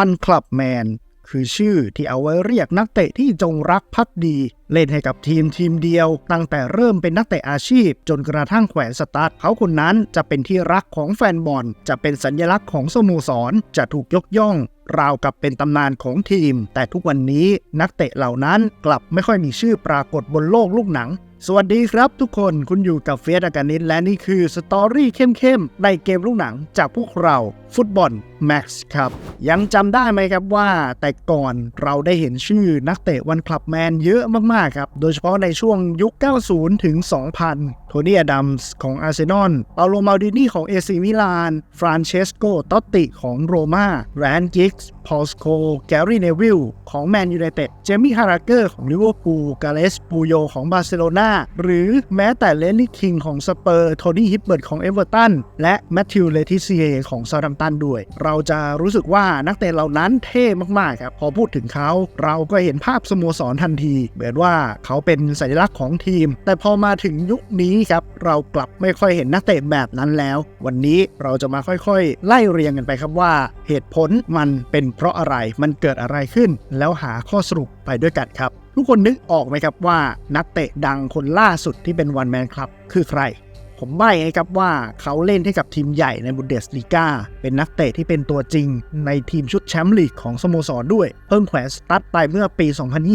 One Club Man คือชื่อที่เอาไว้เรียกนักเตะที่จงรักภักดี เล่นให้กับทีมทีมเดียว ตั้งแต่เริ่มเป็นนักเตะอาชีพ จนกระทั่งแขวนสตาร์ทเขาคนนั้นจะเป็นที่รักของแฟนบอล จะเป็นสัญลักษณ์ของสโมสร จะถูกยกย่อง ราวกับเป็นตำนานของทีม แต่ทุกวันนี้นักเตะเหล่านั้นกลับไม่ค่อยมีชื่อปรากฏบนโลกลูกหนัง สวัสดีครับทุกคนคุณอยู่กับเฟสอากานิตและนี่คือสตอรี่เข้มๆในเกมลูกหนังจากพวกเราฟุตบอลแม็กซ์ครับ ยังจำได้ไหมครับว่าแต่ก่อนเราได้เห็นชื่อนักเตะวันคลับแมนเยอะมาก ๆ ครับ โดยเฉพาะในช่วงยุค 90 ถึง 2000 โทนี่อดัมส์ของอาร์เซนอลเปาโลมาดินี่ของเอซีมิลาน ฟรานเชสโกตอตติของโรมาแรนกิกส์ พอลสโค แกรี่เนวิลของแมนยูไนเต็ด เจมี่ฮาราเกอร์ของลิเวอร์พูล กาเลสปูโยของบาร์เซโลนาหรือแม้แต่เลนนี่คิงของสเปอร์ โทนี่ฮิปเบิร์ตของเอเวอร์ตัน และแมทธิวเลติเซียของซาดัมตันด้วย เราจะรู้สึกว่านักเตะเหล่านั้นเท่มากๆครับ พอพูดถึงเขาเราก็เห็นภาพสโมสรทันที เหมือนว่าเขาเป็นสัญลักษณ์ของทีม แต่พอมาถึงยุคนี้ครับ เรากลับไม่ค่อยเห็นนักเตะแบบนั้นแล้ว วันนี้เราจะมาค่อยๆ ไล่เรียงกันไปครับว่า เหตุผลมันเป็นเพราะอะไร มันเกิดอะไรขึ้น แล้วหาข้อสรุปไปด้วยกันครับ ทุกคนนึกออกไหมครับว่านักเตะดังคนล่าสุดที่เป็นวันแมนคลับคือใคร ผมใบ้ให้ครับว่าเขาเล่นให้กับทีมใหญ่ในบุนเดสลีกาเป็นนักเตะที่เป็นตัวจริง ในทีมชุดแชมป์ลีกของสโมสรด้วย เพิ่งแขวนสตัดไปเมื่อปี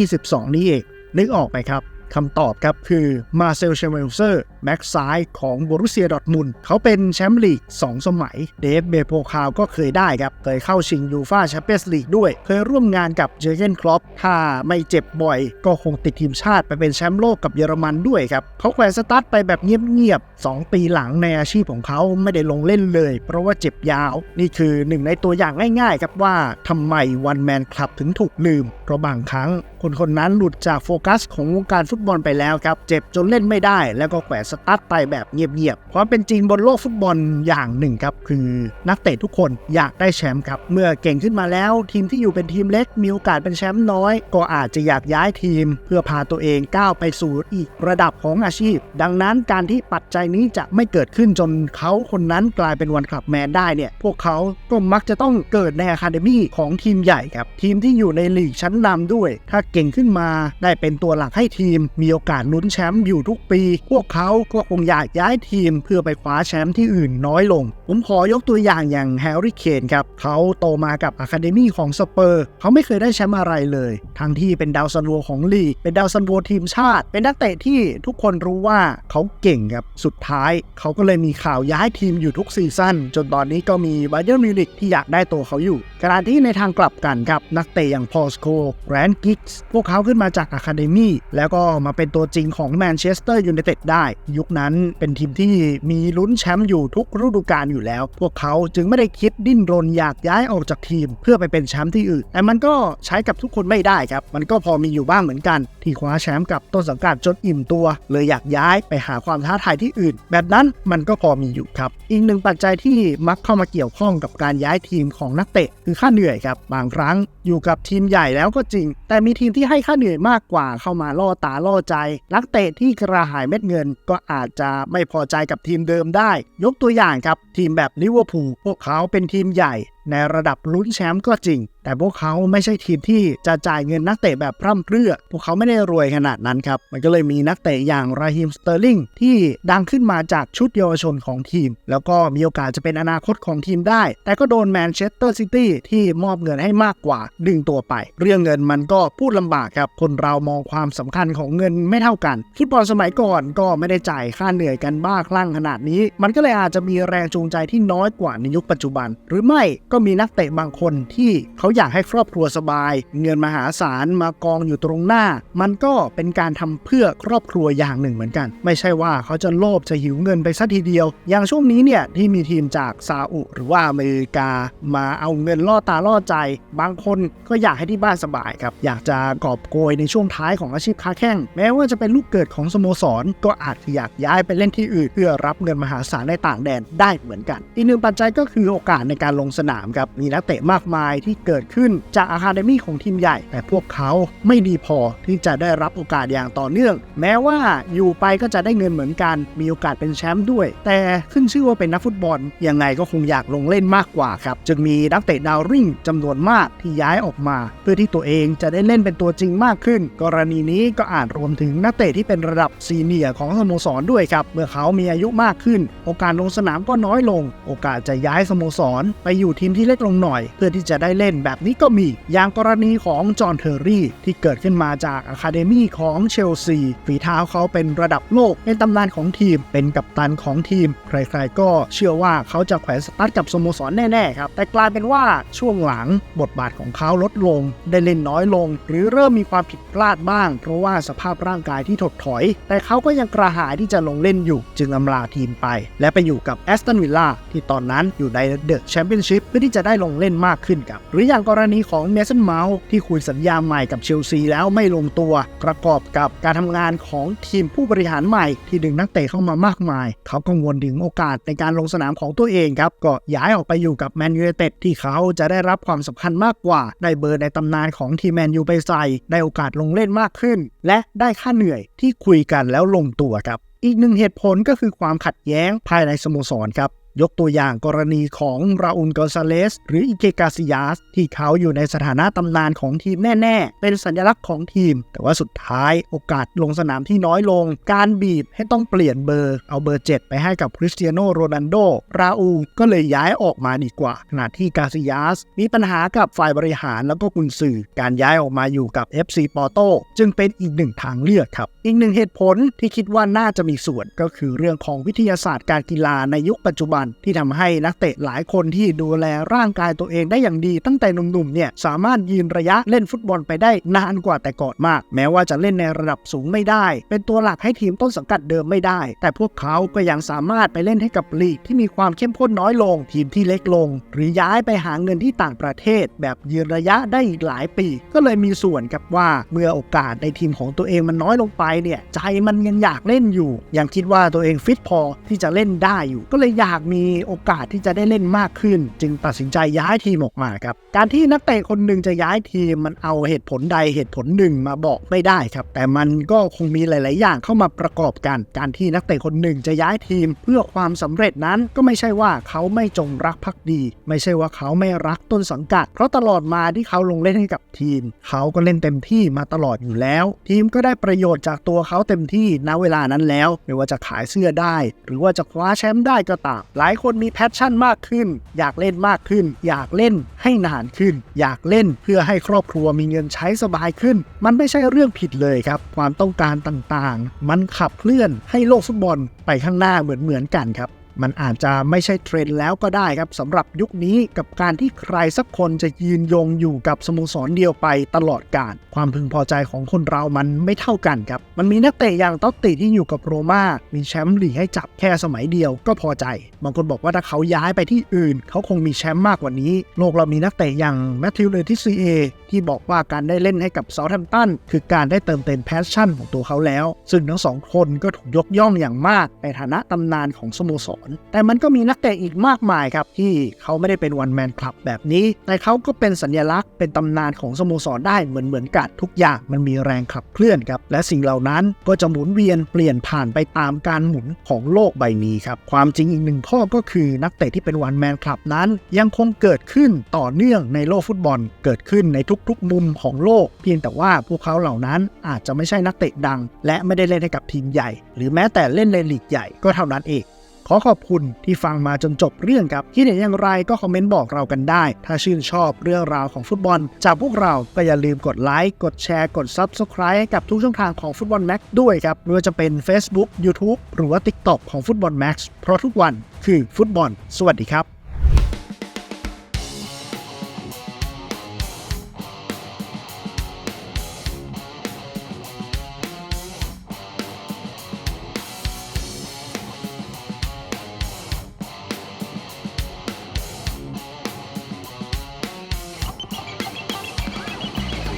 2022 นี้เอง นึกออกไหมครับ คำตอบครับคือมาเซลเชเวลเซอร์แม็กซ้ายของบรูเซียดอทมุนเขาเป็นแชมป์ลีก 2 สมัย เดฟเบโปคาวก็เคยได้ครับ เคยเข้าชิงยูฟาแชมเปี้ยนส์ลีกด้วย เคยร่วมงานกับเจอร์เกนคลอปถ้าไม่เจ็บบ่อย ก็คงติดทีมชาติไปเป็นแชมป์โลกกับเยอรมันด้วยครับ เขาแขวนสตาร์ทไปแบบเงียบๆ 2 ปีหลังในอาชีพของเขาไม่ได้ลงเล่นเลย เพราะว่าเจ็บยาว นี่คือหนึ่งในตัวอย่างง่ายๆ ครับว่าทำไมวันแมนคลับถึงถูกลืมเพราะบางครั้งคนคนนั้นหลุดจากโฟกัสของวงการฟุุตบอลไปแล้วครับ เจ็บจนเล่นไม่ได้ แล้วก็แขวนสตาร์ทไปแบบเงียบๆความเป็นจริงบนโลกฟุตบอลอย่างหนึ่งครับ คือนักเตะทุกคนอยากได้แชมป์ครับ เมื่อเก่งขึ้นมาแล้ว ทีมที่อยู่เป็นทีมเล็กมีโอกาสเป็นแชมป์น้อย ก็อาจจะอยากย้ายทีม เพื่อพาตัวเองก้าวไปสู่อีกระดับของอาชีพ ดังนั้นการที่ปัจจัยนี้จะไม่เกิดขึ้นจนเขาคนนั้นกลายเป็นวันคลับแมนได้เนี่ย พวกเขาก็มักจะต้องเกิดในอะคาเดมี่ของทีมใหญ่ครับ ทีมที่อยู่ในลีกชั้นนำด้วย ถ้าเก่งขึ้นมาได้เป็นตัวหลักให้ทีมมีโอกาสลุ้นแชมป์อยู่ทุกปี พวกเขาก็คงอยากย้ายทีมเพื่อไปคว้าแชมป์ที่อื่นน้อยลง ผมขอยกตัวอย่างอย่างแฮร์รี่เคนครับ เขาโตมากับอะคาเดมี่ของสเปอร์ เขาไม่เคยได้แชมป์อะไรเลย ทั้งที่เป็นดาวซันโวของลีก เป็นดาวซันโวทีมชาติ เป็นนักเตะที่ทุกคนรู้ว่าเขาเก่งครับ สุดท้าย เขาก็เลยมีข่าวย้ายทีมอยู่ทุกซีซั่น จนตอนนี้ก็มีบ a เ e อร์มิวนิกที่อยากได้ตัวเขาอยู่ขณะที่ในทางกลับกันครับนักเตะอย่างพอลสโคแรนกิกส์พวกเขาขึ้นมาจากอะคาเดมี่แล้วก็มาเป็นตัวจริงของแมนเชสเตอร์ยูไนเต็ดได้ ยุคนั้นเป็นทีมที่มีลุ้นแชมป์อยู่ทุกฤดูกาลอยู่แล้ว พวกเขาจึงไม่ได้คิดดิ้นรนอยากย้ายออกจากทีม เพื่อไปเป็นแชมป์ที่อื่น แต่มันก็ใช้กับทุกคนไม่ได้ครับ มันก็พอมีอยู่บ้างเหมือนกัน ที่คว้าแชมป์กับต้นสังกัดจนอิ่มตัว เลยอยากย้ายไปหาความท้าทายที่อื่น แบบนั้นมันก็พอมีอยู่ครับ อีกหนึ่งปัจจัยที่มักเข้ามาเกี่ยวข้องกับการย้ายทีมของนักเตะ คือค่าเหนื่อยครับ บางครั้งอยู่กับทีมใหญ่แล้วก็จริง แต่มีทีมที่ให้ค่าเหนื่อยมากกว่าเข้ามาล่อตาลอใจ นักเตะที่กระหายเม็ดเงินก็อาจจะไม่พอใจกับทีมเดิมได้ ยกตัวอย่างครับทีมแบบลิเวอร์พูลพวกเขาเป็นทีมใหญ่ ในระดับลุ้นแชมป์ก็จริง แต่พวกเขาไม่ใช่ทีมที่จะจ่ายเงินนักเตะแบบพร่ำเพรื่อ พวกเขาไม่ได้รวยขนาดนั้นครับ มันก็เลยมีนักเตะอย่างราฮิมสเตอร์ลิงที่ดังขึ้นมาจากชุดเยาวชนของทีม แล้วก็มีโอกาสจะเป็นอนาคตของทีมได้ แต่ก็โดนแมนเชสเตอร์ซิตี้ที่มอบเงินให้มากกว่า ดึงตัวไป เรื่องเงินมันก็พูดลำบากครับ คนเรามองความสำคัญของเงินไม่เท่ากันฟุตบอลสมัยก่อนก็ไม่ได้จ่ายค่าเหนื่อยกันบ้าคลั่งขนาดนี้ มันก็เลยอาจจะมีแรงจูงใจที่น้อยกว่าในยุคปัจจุบัน หรือไม่ก็มีนักเตะบางคนที่เขาอยากให้ครอบครัวสบาย เงินมหาศาลมากองอยู่ตรงหน้า มันก็เป็นการทำเพื่อครอบครัวอย่างหนึ่งเหมือนกัน ไม่ใช่ว่าเขาจะโลภจะหิวเงินไปซะทีเดียว อย่างช่วงนี้เนี่ยที่มีทีมจากซาอุหรือว่าอเมริกา มาเอาเงินล่อตาล่อใจ บางคนก็อยากให้ที่บ้านสบายครับอยากจะกอบโกยในช่วงท้ายของอาชีพค้าแข้งแม้ว่าจะเป็นลูกเกิดของสโมสร ก็อาจอยากย้ายไปเล่นที่อื่น เพื่อรับเงินมหาศาลในต่างแดนได้เหมือนกัน อีกหนึ่งปัจจัยก็คือโอกาสในการลงสนามามครับ มีนักเตะมากมายที่เกิดขึ้นจากอะคาเดมี่ของทีมใหญ่ แต่พวกเขาไม่ดีพอที่จะได้รับโอกาสอย่างต่อเนื่อง แม้ว่าอยู่ไปก็จะได้เงินเหมือนกัน มีโอกาสเป็นแชมป์ด้วย แต่ขึ้นชื่อว่าเป็นนักฟุตบอล ยังไงก็คงอยากลงเล่นมากกว่าครับ จึงมีนักเตะดาวริ่งจำนวนมากที่ย้ายออกมา เพื่อที่ตัวเองจะได้เล่นเป็นตัวจริงมากขึ้น กรณีนี้ก็อาจรวมถึงนักเตะที่เป็นระดับซีเนียร์ของสโมสรด้วยครับ เมื่อเขามีอายุมากขึ้น โอกาสลงสนามก็น้อยลง โอกาสจะย้ายสโมสร ไปอยู่ทีมที่เล็กลงหน่อย เพื่อที่จะได้เล่นแบบนี้ก็มี อย่างกรณีของจอห์นเทอร์รี่ ที่เกิดขึ้นมาจากอะคาเดมี่ของเชลซีฝีเท้าเขาเป็นระดับโลกเป็นตำนานของทีม เป็นกัปตันของทีม ใครๆก็เชื่อว่าเขาจะแขวนสตาร์ทกับสโมสรแน่ๆครับแต่กลายเป็นว่าช่วงหลังบทบาทของเขาลดลง ได้เล่นน้อยลง หรือเริ่มมีความผิดพลาดบ้าง เพราะว่าสภาพร่างกายที่ถดถอย แต่เขาก็ยังกระหายที่จะลงเล่นอยู่ จึงอำลาทีมไป และไปอยู่กับแอสตันวิลล่าที่ตอนนั้นอยู่ในเดอะแชมเปี้ยนชิพเพื่อที่จะได้ลงเล่นมากขึ้นครับ หรืออย่างกรณีของเมสันเมาส์ที่คุยสัญญาใหม่กับเชลซีแล้วไม่ลงตัว ประกอบกับการทำงานของทีมผู้บริหารใหม่ที่ดึงนักเตะเข้ามามากมาย เขากังวลถึงโอกาสในการลงสนามของตัวเองครับ ก็ย้ายออกไปอยู่กับแมนยูเต็ดที่เขาจะได้รับความสำคัญมากกว่า ได้เบอร์ในตำนานของทีมแมนยูไปใส่ได้โอกาสลงเล่นมากขึ้น และได้ค่าเหนื่อยที่คุยกันแล้วลงตัวครับ อีกหนึ่งเหตุผลก็คือความขัดแย้งภายในสโมสรครับ ยกตัวอย่างกรณีของราอุลกอซาเลส หรืออิเกกาซิยาส ที่เขาอยู่ในสถานะตำนานของทีมแน่ ๆ เป็นสัญลักษณ์ของทีม แต่ว่าสุดท้ายโอกาสลงสนามที่น้อยลง การบีบให้ต้องเปลี่ยนเบอร์ เอาเบอร์ 7 ไปให้กับคริสเตียโนโรนัลโด ราอูก็เลยย้ายออกมาดีกว่า ขณะที่กาซิยาส มีปัญหากับฝ่ายบริหารแล้วก็กุนซือการย้ายออกมาอยู่กับ FC ปอโตจึงเป็นอีกหนึ่งทางเลือกครับ อีกหนึ่งเหตุผลที่คิดว่าน่าจะมีส่วนก็คือเรื่องของวิทยาศาสตร์การกีฬาในยุคปัจจุบันที่ทำให้นักเตะหลายคนที่ดูแลร่างกายตัวเองได้อย่างดีตั้งแต่หนุ่มๆเนี่ยสามารถยืนระยะเล่นฟุตบอลไปได้นานกว่าแต่ก่อนมาก แม้ว่าจะเล่นในระดับสูงไม่ได้ เป็นตัวหลักให้ทีมต้นสังกัดเดิมไม่ได้ แต่พวกเขาก็ยังสามารถไปเล่นให้กับลีกที่มีความเข้มข้นน้อยลง ทีมที่เล็กลง หรือย้ายไปหาเงินที่ต่างประเทศ แบบยืนระยะได้อีกหลายปี ก็เลยมีส่วนกับว่าเมื่อโอกาสในทีมของตัวเองมันน้อยลงไปเนี่ยใจมันยังอยากเล่นอยู่ ยังคิดว่าตัวเองฟิตพอที่จะเล่นได้อยู่ ก็เลยอยากมีีโอกาสที่จะได้เล่นมากขึ้น จึงตัดสินใจย้ายทีมออกมาครับการที่นักเตะคนหนึ่งจะย้ายทีมมันเอาเหตุผลใดเหตุผลหนึ่งมาบอกไม่ได้ครับ แต่มันก็คงมีหลาย ๆ อย่างเข้ามาประกอบกัน การที่นักเตะคนหนึ่งจะย้ายทีมเพื่อความสำเร็จนั้นก็ไม่ใช่ว่าเขาไม่จงรักภักดี ไม่ใช่ว่าเขาไม่รักต้นสังกัด เพราะตลอดมาที่เขาลงเล่นให้กับทีม เขาก็เล่นเต็มที่มาตลอดอยู่แล้ว ทีมก็ได้ประโยชน์จากตัวเขาเต็มที่ณเวลานั้นแล้ว ไม่ว่าจะขายเสื้อได้ หรือว่าจะคว้าแชมป์ได้ก็ตามหลายคนมีแพชชั่นมากขึ้น อยากเล่นมากขึ้น อยากเล่นให้นานขึ้น อยากเล่นเพื่อให้ครอบครัวมีเงินใช้สบายขึ้น มันไม่ใช่เรื่องผิดเลยครับ ความต้องการต่างๆ มันขับเคลื่อนให้โลกฟุตบอลไปข้างหน้าเหมือนๆกันครับ มันอาจจะไม่ใช่เทรนด์แล้วก็ได้ครับสำหรับยุคนี้กับการที่ใครสักคนจะยืนยงอยู่กับสโมสรเดียวไปตลอดกาลความพึงพอใจของคนเรามันไม่เท่ากันครับ มันมีนักเตะอย่างตอตติที่อยู่กับโรม่ามีแชมป์ลีกให้จับแค่สมัยเดียวก็พอใจ บางคนบอกว่าถ้าเขาย้ายไปที่อื่น เขาคงมีแชมป์มากกว่านี้ โลกเรามีนักเตะอย่างแมทธิวเลติซีเอที่บอกว่าการได้เล่นให้กับเซาท์แฮมป์ตันคือการได้เติมเต็มแพชชั่นของตัวเขาแล้ว ซึ่งทั้งสองคนก็ถูกยกย่องอย่างมากในฐานะตำนานของสโมสรแต่มันก็มีนักเตะอีกมากมายครับ ที่เขาไม่ได้เป็นวันแมนคลับแบบนี้ แต่เขาก็เป็นสัญลักษณ์เป็นตำนานของสโมสรได้เหมือนเหมือนกันทุกอย่างมันมีแรงขับเคลื่อนครับ และสิ่งเหล่านั้นก็จะหมุนเวียนเปลี่ยนผ่านไปตามการหมุนของโลกใบนี้ครับ ความจริงอีกหนึ่งข้อก็คือนักเตะที่เป็นวันแมนคลับนั้น ยังคงเกิดขึ้นต่อเนื่องในโลกฟุตบอล เกิดขึ้นในทุกๆ มุมของโลก เพียงแต่ว่าพวกเขาเหล่านั้นอาจจะไม่ใช่นักเตะดัง และไม่ได้เล่นให้กับทีมใหญ่ หรือแม้แต่เล่นในลีกใหญ่ก็เท่านั้นเอง ขอขอบคุณที่ฟังมาจนจบเรื่องครับคิดเห็นอย่างไรก็คอมเมนต์บอกเรากันได้ ถ้าชื่นชอบเรื่องราวของฟุตบอล จากพวกเราก็อย่าลืมกดไลค์กดแชร์กด Subscribe ให้กับทุกช่องทางของฟุตบอลแม็กด้วยครับไม่ว่าจะเป็น Facebook YouTube หรือว่า TikTok ของฟุตบอลแม็กเพราะทุกวันคือฟุตบอล สวัสดีครับ